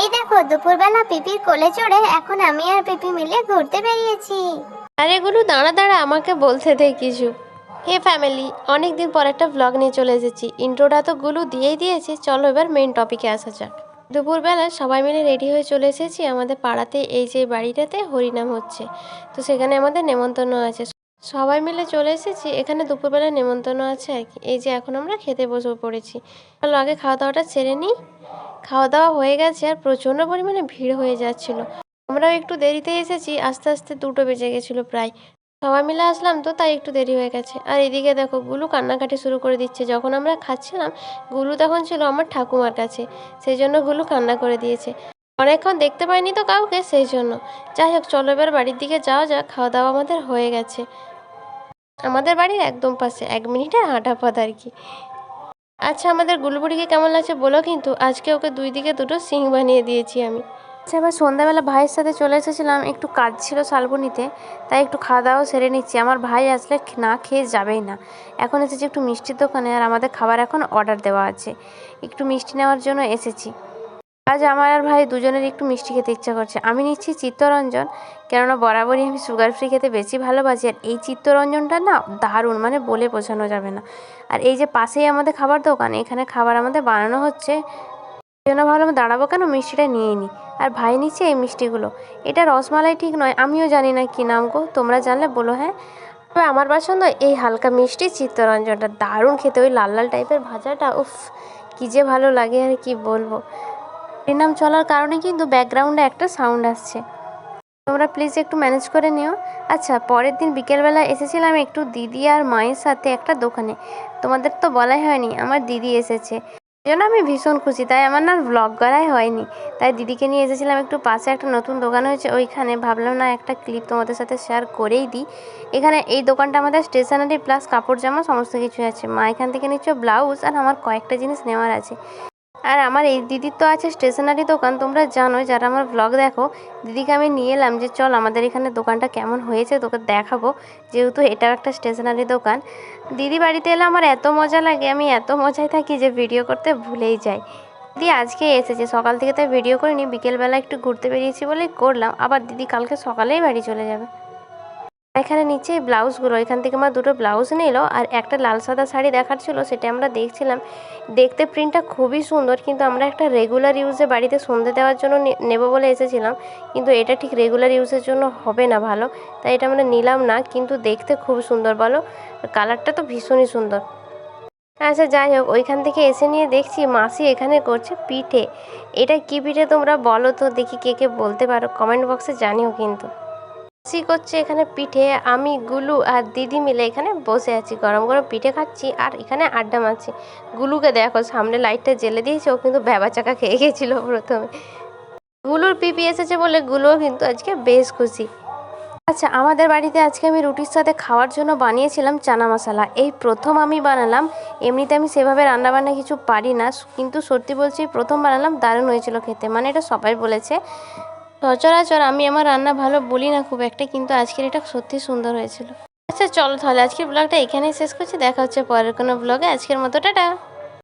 এই দেখো, দুপুরবেলা কোলে চড়ে এখন আমি আর মিলে ঘুরতে বেরিয়েছি। দাঁড়া দাঁড়া, আমাকে বলতে কিছু। হে ফ্যামিলি পর একটা নিয়ে চলে এসেছি। তো দিয়েই দিয়েছে। চলো এবার মেন টপিকে আসা দুপুরবেলা সবাই মিলে রেডি হয়ে চলে এসেছি। আমাদের পাড়াতে এই যে বাড়িটাতে হরিনাম হচ্ছে। তো সেখানে আমাদের নেমন্তন্ন আছে। সবাই মিলে চলে এসেছি। এখানে দুপুরবেলা নেমন্তন্ন আছে আর কি। এই যে এখন আমরা খেতে বসে পড়েছি। চলো আগে খাওয়া দাওয়াটা ছেড়ে নিই। খাওয়া দাওয়া হয়ে গেছে আর প্রচণ্ড পরিমাণে ভিড় হয়ে যাচ্ছিল। আমরাও একটু দেরিতে এসেছি। আস্তে আস্তে দুটো বেজে গেছিল প্রায়। সবাই মিলে আসলাম তো, তাই একটু দেরি হয়ে গেছে। আর এদিকে দেখো, গুলু কান্নাকাটি শুরু করে দিচ্ছে। যখন আমরা খাচ্ছিলাম, গুলু তখন ছিল আমার ঠাকুমার কাছে। সেই জন্য গুলু কান্না করে দিয়েছে। অনেকক্ষণ দেখতে পাইনি তো কাউকে সেই জন্য যাই হোক, চলো এবার বাড়ির দিকে যাওয়া যাক। খাওয়া দাওয়া আমাদের হয়ে গেছে। আমাদের বাড়ির একদম পাশে, এক মিনিটের হাঁটা পথ আর কি। আচ্ছা আমাদের গুলুবুড়িকে কেমন লাগছে বলো কিন্তু, আজকে ওকে দুই দিকে দুটো সিং বানিয়ে দিয়েছি আমি। আচ্ছা এবার সন্ধ্যাবেলা ভাইয়ের সাথে চলে এসেছিলাম, একটু কাজ ছিল শালবনিতে, তাই একটু খাওয়া দাওয়া সেরে নিচ্ছি। আমার ভাই আসলে না খেয়ে যাবেই না। এখন এসেছি একটু মিষ্টির দোকানে আর আমাদের খাবার এখন অর্ডার দেওয়া আছে। একটু মিষ্টি নেওয়ার জন্য এসেছি। আজ আমার আর ভাই দুজনের একটু মিষ্টি খেতে ইচ্ছা করছে। আমি নিচ্ছি চিত্তরঞ্জন, কেননা বরাবরই আমি সুগার ফ্রি খেতে বেশি ভালোবাসি। আর এই চিত্তরঞ্জনটা না দারুণ মানে বলে বোঝানো যাবে না। আর এই যে পাশেই আমাদের খাবার দোকান, এখানে খাবার আমাদের বানানো হচ্ছে। জন্য ভাবলাম দাঁড়াবো কেন? মিষ্টিটা নিয়ে নিই আর ভাই নিচ্ছে এই মিষ্টিগুলো। এটা রসমালাই ঠিক নয়, আমিও জানি না কী নাম গো, তোমরা জানলে বলো হ্যাঁ? তবে আমার পছন্দ এই হালকা মিষ্টি চিত্তরঞ্জনটা। দারুণ খেতে, ওই লাল লাল টাইপের ভাজাটা, উফ, কী যে ভালো লাগে আর কি বলব। পরিণাম চলার কারণে কিন্তু ব্যাকগ্রাউন্ডে একটা সাউন্ড আসছে। তোমরা প্লিজ একটু ম্যানেজ করে নিও। আচ্ছা পরের দিন বিকেলবেলা এসেছিলাম একটু দিদি আর মায়ের সাথে একটা দোকানে। তোমাদের তো বলাই হয়নি, আমার দিদি এসেছে। জন্য আমি ভীষণ খুশি, তাই আমার না ব্লগ করাই হয়নি। তাই দিদিকে নিয়ে এসেছিলাম একটু পাশে একটা নতুন দোকান হয়েছে, ওইখানে ভাবলাম না একটা ক্লিপ তোমাদের সাথে শেয়ার করেই দিই। এখানে এই দোকানটা আমাদের স্টেশনারি প্লাস কাপড় জামা, সমস্ত কিছু আছে। মা এখান থেকে নিচ্ছ ব্লাউজ আর আমার কয়েকটা জিনিস নেওয়ার আছে। আর আমার এই দিদির তো আছে স্টেশনারি দোকান, তোমরা জানো যারা আমার ব্লগ দেখো, দিদিকে আমি নিয়ে এলাম যে চল আমাদের এখানে দোকানটা কেমন হয়েছে তোকে দেখাবো, যেহেতু এটাও একটা স্টেশনারি দোকান। দিদি বাড়িতে এলে আমার এত মজা লাগে, আমি এত মজায় থাকি যে ভিডিও করতে ভুলেই যাই। দিদি আজকে এসেছে, সকাল থেকে তাই ভিডিও করিনি, বিকেলবেলা একটু ঘুরতে বেরিয়েছি বলেই করলাম, আবার দিদি কালকে সকালেই বাড়ি চলে যাবে। এখানে নিচে ব্লাউজগুলো, এখান থেকে আমার দুটো ব্লাউজ নিল আর একটা লাল সাদা শাড়ি দেখার ছিল, সেটা আমরা দেখছিলাম। দেখতে প্রিন্টটা খুবই সুন্দর, কিন্তু আমরা একটা রেগুলার ইউজে বাড়িতে সন্ধে দেওয়ার জন্য নেব বলে এসেছিলাম। কিন্তু এটা ঠিক রেগুলার ইউজের জন্য হবে না ভালো, তাই এটা আমরা নিলাম না, কিন্তু দেখতে খুব সুন্দর, বলো? কালারটা তো ভীষণই সুন্দর। আচ্ছা যাই হোক, ওইখান থেকে এসে নিয়ে দেখছি মাসি এখানে করছে পিঠে। এটা কি পিঠে তোমরা বলো তো, দেখি কে কে বলতে পারো কমেন্ট বক্সে জানিও কিন্তু। মাসি করছে এখানে পিঠে আমি, গুলু আর দিদি মিলে এখানে বসে আছি। গরম গরম পিঠে খাচ্ছি আর এখানে আড্ডা মারছি। গুলুকে দেখো, সামনে লাইটটা জেলে দিয়েছে, ও কিন্তু ভ্যাবা চাকা খেয়ে গেছিল প্রথমে। গুলুর পিপি এসেছে বলে গুলুও কিন্তু আজকে বেশ খুশি। আচ্ছা আমাদের বাড়িতে আজকে আমি রুটির সাথে খাওয়ার জন্য বানিয়েছিলাম চানা মশলা। এই প্রথম আমি বানালাম, এমনিতে আমি সেভাবে রান্নাবান্না কিছু পারি না, কিন্তু সত্যি বলছি প্রথম বানালাম, দারুণ হয়েছিল খেতে। মানে এটা সবাই বলেছে। সচরাচর আমি আমার রান্না ভালো বলি না খুব একটা, কিন্তু আজকের এটা সত্যি সুন্দর হয়েছিল। আচ্ছা চলো তাহলে আজকের ব্লগটা এখানেই শেষ করছি, দেখা হচ্ছে পরের কোনো ব্লগে আজকের মতো, টাটা!